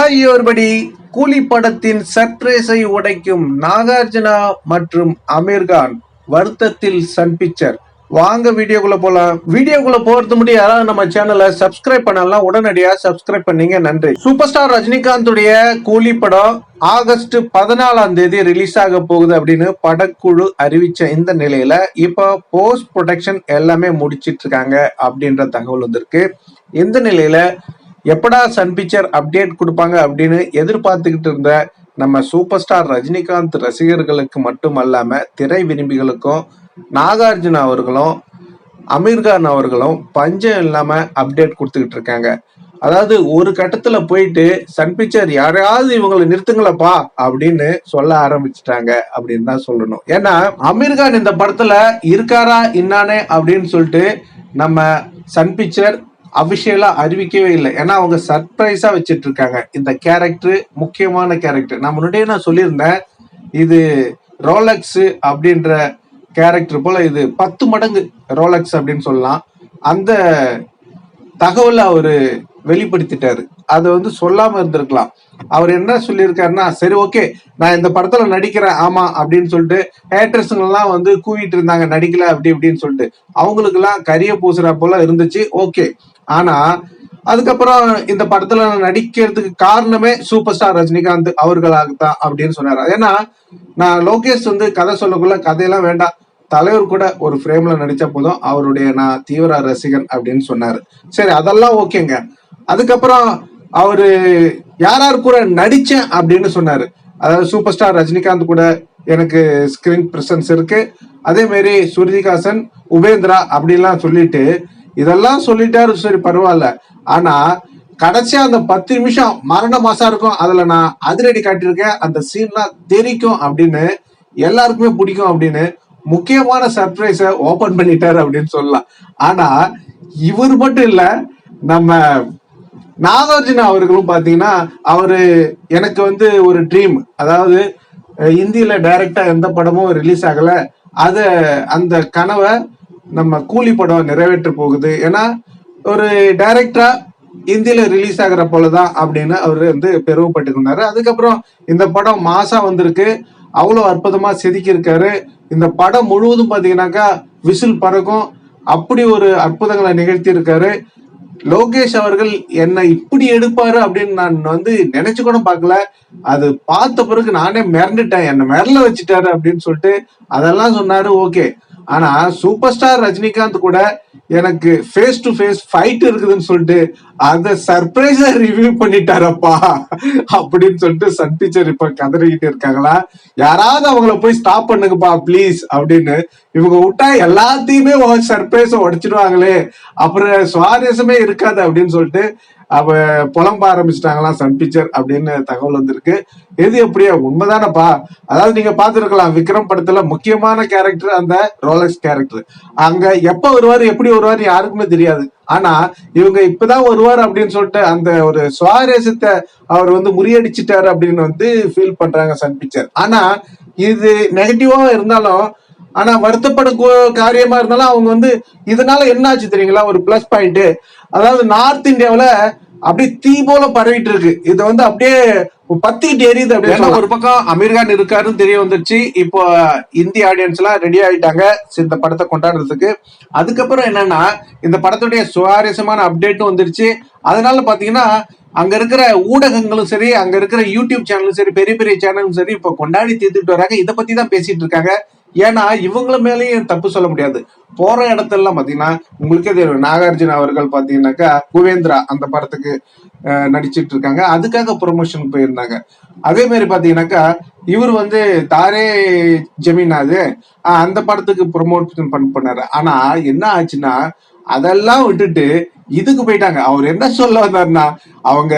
ஆகியோர்படி கூலி படத்தின் சர்ப்ரைஸை உடைக்கும் நாகார்ஜுனா மற்றும் அமீர்கான் வருத்தத்தில் சன் பிக்சர். வாங்க வீடியோக்குள்ள போலாம். வீடியோக்குள்ள போறது முடிய யாராவது நம்ம சேனலை சப்ஸ்கிரைப் பண்ணலாம் உடனடியா சப்ஸ்கிரைப் பண்ணீங்க. நன்றி. சூப்பர் ஸ்டார் ரஜினிகாந்துடைய கூலி படம் ஆகஸ்ட் பதினாலாம் தேதி ரிலீஸ் ஆக போகுது அப்படின்னு படக்குழு அறிவிச்ச இந்த நிலையில இப்போ போஸ்ட் ப்ரொடக்ஷன் எல்லாமே முடிச்சிட்டு இருக்காங்க அப்படின்ற தகவல் வந்திருக்கு. இந்த நிலையில எப்படா சன் பிக்சர் அப்டேட் கொடுப்பாங்க அப்படின்னு எதிர்பார்த்துக்கிட்டு இருந்த நம்ம சூப்பர் ஸ்டார் ரஜினிகாந்த் ரசிகர்களுக்கு மட்டுமல்லாம திரை விரும்பிகளுக்கும் நாகார்ஜுன் அவர்களும் அமீர்கான் அவர்களும் பஞ்சம் இல்லாம அப்டேட் கொடுத்துக்கிட்டு இருக்காங்க அதாவது ஒரு கட்டத்துல போயிட்டு சன் பிக்சர் யாரையாவது இவங்களை நிறுத்துங்களப்பா அப்படின்னு சொல்ல ஆரம்பிச்சிட்டாங்க அப்படின்னு தான் சொல்லணும். ஏன்னா அமீர்கான் இந்த படத்துல இருக்காரா இன்னானே அப்படின்னு சொல்லிட்டு நம்ம சன் பிக்சர் அபிஷியலா அறிவிக்கவே இல்லை. ஏன்னா அவங்க சர்ப்ரைஸா வச்சிட்டு இருக்காங்க இந்த கேரக்டர் முக்கியமான கேரக்டர் நான் முன்னாடியே நான் சொல்லியிருந்தேன் இது ரோலக்ஸ் அப்படின்ற கேரக்டர் போல இது பத்து மடங்கு ரோலக்ஸ் அப்படின்னு சொல்லலாம். அந்த தகவலை அவரு வெளிப்படுத்திட்டாரு. அதை வந்து சொல்லாம இருந்திருக்கலாம். அவர் என்ன சொல்லியிருக்காருன்னா சரி ஓகே நான் இந்த படத்துல நடிக்கிறேன் ஆமா அப்படின்னு சொல்லிட்டு ஹேட்டர்ஸுங்கெல்லாம் வந்து கூவிட்டு இருந்தாங்க நடிக்கல அப்படி இப்படின்னு சொல்லிட்டு. அவங்களுக்கு எல்லாம் கரிய பூசுறா போல இருந்துச்சு ஓகே ஆனா அதுக்கப்புறம் இந்த படத்துல நான் நடிக்கிறதுக்கு காரணமே சூப்பர் ஸ்டார் ரஜினிகாந்த் அவர்களாக தான் அப்படின்னு சொன்னாரு. ஏன்னா நான் லோகேஷ் வந்து கதை சொல்லக்குள்ள கதையெல்லாம் வேண்டாம். தலைவர் கூட ஒரு ஃப்ரேம்ல நடிச்ச போதும். அவருடைய நான் தீவிர ரசிகன் அப்படின்னு சொன்னாரு. சரி அதெல்லாம் ஓகேங்க. அதுக்கப்புறம் அவரு யார் யார் கூட நடிச்சேன் அப்படின்னு சொன்னாரு. அதாவது சூப்பர் ஸ்டார் ரஜினிகாந்த் கூட எனக்கு ஸ்கிரீன் பிரசன்ஸ் இருக்கு. அதே மாதிரி சுருதிகாசன் உபேந்திரா அப்படின்லாம் சொல்லிட்டு இதெல்லாம் சொல்லிட்டாரு சரி பரவாயில்ல. ஆனா கடைசியா அந்த பத்து நிமிஷம் மரண மாசம் இருக்கும் அதுல நான் அதிரடி காட்டியிருக்கேன் அந்த சீன்லாம் தெரிக்கும் அப்படின்னு எல்லாருக்குமே பிடிக்கும் அப்படின்னு முக்கியமான சர்ப்ரைஸ ஓபன் பண்ணிட்டாரு அப்படின்னு சொல்லலாம். ஆனா இவர் மட்டும் இல்ல நம்ம நாகார்ஜுனா அவர்களும் பாத்தீங்கன்னா அவரு எனக்கு வந்து ஒரு ட்ரீம் அதாவது இந்தியில டைரக்டா எந்த படமும் ரிலீஸ் ஆகல. அத அந்த கனவை நம்ம கூலி படம் நிறைவேற்ற போகுது. ஏன்னா ஒரு டைரக்டரா இந்தியில ரிலீஸ் ஆகிற போலதான் அப்படின்னு அவரு வந்து பெருமைப்பட்டு அதுக்கப்புறம் இந்த படம் மாசா வந்திருக்கு. அவ்வளவு அற்புதமா செதுக்கி இருக்காரு இந்த படம் முழுவதும் பாத்தீங்கன்னாக்கா விசில் பறக்கும். அப்படி ஒரு அற்புதங்களை நிகழ்த்தி இருக்காரு லோகேஷ் அவர்கள் என்னை இப்படி எடுப்பாரு அப்படின்னு நான் வந்து நினைச்சு கூட பார்க்கல. அது பார்த்த பிறகு நானே மிரண்டுட்டேன். என்னை மிரல வச்சுட்டாரு அப்படின்னு சொல்லிட்டு அதெல்லாம் சொன்னாரு. ஓகே. ஆனா சூப்பர் ஸ்டார் ரஜினிகாந்த் கூட எனக்கு ஃபேஸ் டு ஃபேஸ் ஃபைட் இருக்குதுன்னு சொல்லிட்டு அந்த சர்ப்ரைஸ ரிவ்யூ பண்ணிட்டாரப்பா அப்படின்னு சொல்லிட்டு சன் டீச்சர் இப்ப கதறிக்கிட்டு இருக்காங்களா? யாராவது அவங்கள போய் ஸ்டாப் பண்ணுங்கப்பா ப்ளீஸ் அப்படின்னு இவங்க விட்டா எல்லாத்தையுமே சர்ப்ரைஸ உடைச்சிடுவாங்களே. அப்புறம் சுவாரஸ்யமே இருக்காது அப்படின்னு சொல்லிட்டு அவ புலம்ப ஆரம்பிச்சிட்டாங்களாம் சன் பிக்சர் அப்படின்னு தகவல் வந்திருக்கு. எது எப்படியா உண்மைதானப்பா. அதாவது நீங்க பார்த்துருக்கலாம் விக்ரம் படத்துல முக்கியமான கேரக்டர் அந்த ரோலக்ஸ் கேரக்டர் அங்க எப்ப வருவாரு எப்படி வருவாரு யாருக்குமே தெரியாது. ஆனா இவங்க இப்பதான் வருவார் அப்படின்னு சொல்லிட்டு அந்த ஒரு சுவாரஸ்யத்தை அவர் வந்து முறியடிச்சிட்டாரு அப்படின்னு வந்து ஃபீல் பண்றாங்க சன் பிக்சர் ஆனா இது நெகட்டிவா இருந்தாலும் ஆனா வருத்தப்படும் காரியமா இருந்தாலும் அவங்க வந்து இதனால என்ன ஆச்சு தெரியுங்களா? ஒரு பிளஸ் பாயிண்ட் அதாவது நார்த் இந்தியாவுல அப்படியே தீ போல பரவிட்டு இருக்கு. இது வந்து அப்படியே பத்திக்கிட்டு எரியுது அப்படியே ஒரு பக்கம் அமீர்கான் இருக்காருன்னு தெரிய வந்துருச்சு. இப்போ இந்திய ஆடியன்ஸ் எல்லாம் ரெடி ஆயிட்டாங்க. இந்த படத்தை கொண்டாடுறதுக்கு. அதுக்கப்புறம் என்னன்னா இந்த படத்துடைய சுவாரஸ்யமான அப்டேட்டும் வந்துருச்சு. அதனால பாத்தீங்கன்னா அங்க இருக்கிற ஊடகங்களும் சரி அங்க இருக்கிற யூடியூப் சேனலும் சரி பெரிய பெரிய சேனலும் சரி இப்போ கொண்டாடி தீர்த்துட்டு வராங்க. இதை பத்தி தான் பேசிட்டு இருக்காங்க. ஏன்னா இவங்கள மேலேயும் தப்பு சொல்ல முடியாது. போற இடத்தெல்லாம் பாத்தீங்கன்னா உங்களுக்கே தெரியும் நாகார்ஜுன அவர்கள் பாத்தீங்கன்னாக்கா குவேந்திரா அந்த படத்துக்கு நடிச்சிட்டு இருக்காங்க. அதுக்காக ப்ரொமோஷன் போயிருந்தாங்க. அதே மாதிரி பாத்தீங்கன்னாக்கா இவர் வந்து தாரே ஜமீனாது அது அந்த படத்துக்கு ப்ரொமோஷன் பண்ண பண்ணாரு ஆனா என்ன ஆச்சுன்னா அதெல்லாம் விட்டுட்டு இதுக்கு போயிட்டாங்க. அவர் என்ன சொல்ல வந்தாருன்னா அவங்க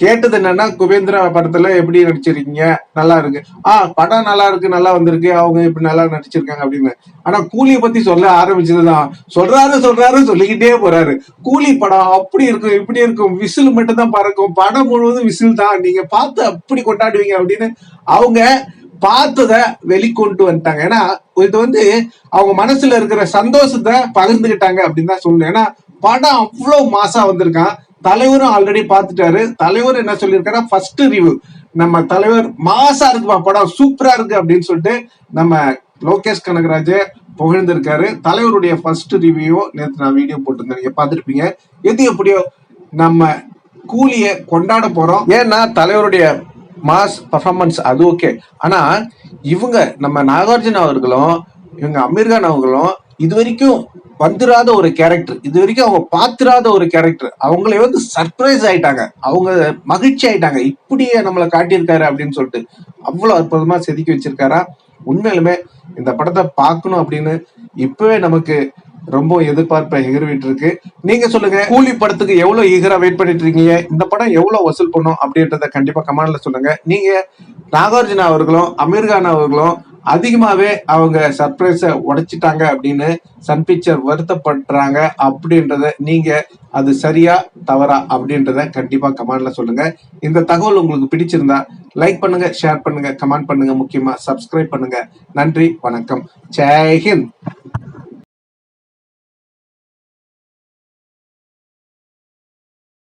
கேட்டது என்னன்னா குபேந்திரா படத்துல எப்படி நடிச்சிருக்கீங்க? நல்லா இருக்கு. ஆ படம் நல்லா இருக்கு நல்லா வந்திருக்கு அவங்க இப்படி நல்லா நடிச்சிருக்காங்க அப்படின்னு. ஆனா கூலியை பத்தி சொல்ல ஆரம்பிச்சதுதான். சொல்றாரு சொல்றாரு சொல்லிக்கிட்டே போறாரு. கூலி படம் அப்படி இருக்கும் இப்படி இருக்கும். விசில் மட்டும் தான் பறக்கும். படம் முழுவதும் விசில் தான். நீங்க பார்த்து அப்படி கொண்டாடுவீங்க அப்படின்னு அவங்க பார்த்தத வெளிக்கொண்டு வந்துட்டாங்க. ஏன்னா இது வந்து அவங்க மனசுல இருக்கிற சந்தோஷத்தை பகிர்ந்துகிட்டாங்க அப்படின்னு தான் சொல்லணும். ஏன்னா படம் அவ்வளவு மாசா வந்திருக்கான். தலைவரும் ஆல்ரெடி பார்த்துட்டாரு. தலைவர் என்ன சொல்லியிருக்காரு ஃபர்ஸ்ட் ரிவ்யூ நம்ம தலைவர் மாசா இருக்குப்பா படம் சூப்பரா இருக்கு அப்படின்னு சொல்லிட்டு நம்ம லோகேஷ் கனகராஜ புகழ்ந்திருக்காரு. தலைவருடைய ஃபர்ஸ்ட் ரிவ்யூ நேற்று நான் வீடியோ போட்டிருந்தேன். நீங்க பார்த்துருப்பீங்க. எது எப்படியோ நம்ம கூலிய கொண்டாட போறோம். ஏன்னா தலைவருடைய மாஸ் பர்ஃபார்மன்ஸ் அது ஓகே ஆனா இவங்க நம்ம நாகார்ஜுன அவர்களும் இவங்க அமீர்கான் அவர்களும் இது வரைக்கும் வந்துராத ஒரு கேரக்டர் இது வரைக்கும் அவங்க பாத்திராத ஒரு கேரக்டர் அவங்களே வந்து சர்ப்ரைஸ் ஆயிட்டாங்க. அவங்க மகிழ்ச்சி ஆயிட்டாங்க. இப்படியே நம்மளை காட்டியிருக்காரு அப்படின்னு சொல்லிட்டு அவ்வளவு அற்புதமா செதுக்கி வச்சிருக்காரா? உண்மையிலுமே இந்த படத்தை பார்க்கணும் அப்படின்னு இப்பவே நமக்கு ரொம்ப எதிர்பார்ப்பை எகிர்விட்டு இருக்கு நீங்க சொல்லுங்க கூலி படத்துக்கு எவ்வளவு ஈகரா வெயிட் பண்ணிட்டு இருக்கீங்க? இந்த படம் எவ்வளவு வசூல் பண்ணும் அப்படின்றத கண்டிப்பா கமெண்ட்ல சொல்லுங்க. நீங்க நாகார்ஜுனா அவர்களும் அமீர்கான் அவர்களும் அதிகமாகவே அவங்க சர்ப்ரைஸை உடைச்சிட்டாங்க அப்படின்னு சன் பிக்சர் வருத்தப்படுறாங்க அப்படின்றத நீங்கள் அது சரியா தவறா அப்படின்றத கண்டிப்பாக கமெண்டில் சொல்லுங்கள் இந்த தகவல் உங்களுக்கு பிடிச்சிருந்தா லைக் பண்ணுங்க ஷேர் பண்ணுங்க கமெண்ட் பண்ணுங்க முக்கியமாக சப்ஸ்கிரைப் பண்ணுங்க. நன்றி வணக்கம். ஜெய்ஹிந்த்